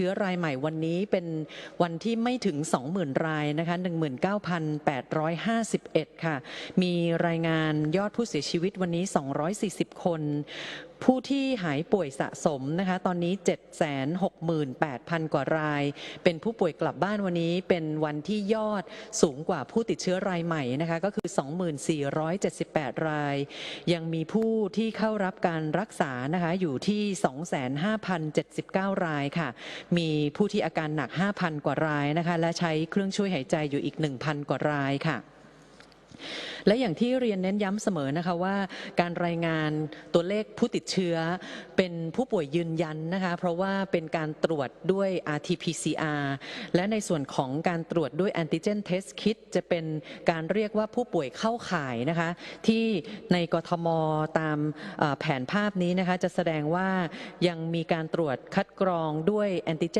เชื้อรายใหม่วันนี้เป็นวันที่ไม่ถึง 20,000 รายนะคะ19,851 ค่ะ มีรายงานยอดผู้เสียชีวิตวันนี้ 240 คน ผู้ที่หายป่วยสะสมนะคะ ตอนนี้ 768,000 กว่าราย เป็นผู้ป่วยกลับบ้านวันนี้เป็นวันที่ยอดสูงกว่าผู้ติดเชื้อรายใหม่นะคะ ก็คือ 2478 ราย ยังมีผู้ที่เข้ารับการรักษานะคะอยู่ที่ 25,079 รายค่ะมีผู้ที่อาการหนัก 5,000 กว่ารายนะคะ และใช้เครื่องช่วยหายใจอยู่อีก 1,000 กว่ารายค่ะ และอย่างที่เรียนเน้นย้ำเสมอนะคะว่า การรายงานตัวเลขผู้ติดเชื้อ เป็นผู้ป่วยยืนยันนะคะเพราะว่าเป็นการตรวจด้วย RT-PCR และในส่วนของการตรวจด้วย Antigen Test Kit จะเป็นการเรียกว่าผู้ป่วยเข้าข่ายนะคะที่ในกทมตามเอ่อแผนภาพนี้นะคะจะแสดงว่ายังมีการตรวจคัดกรองด้วย Antigen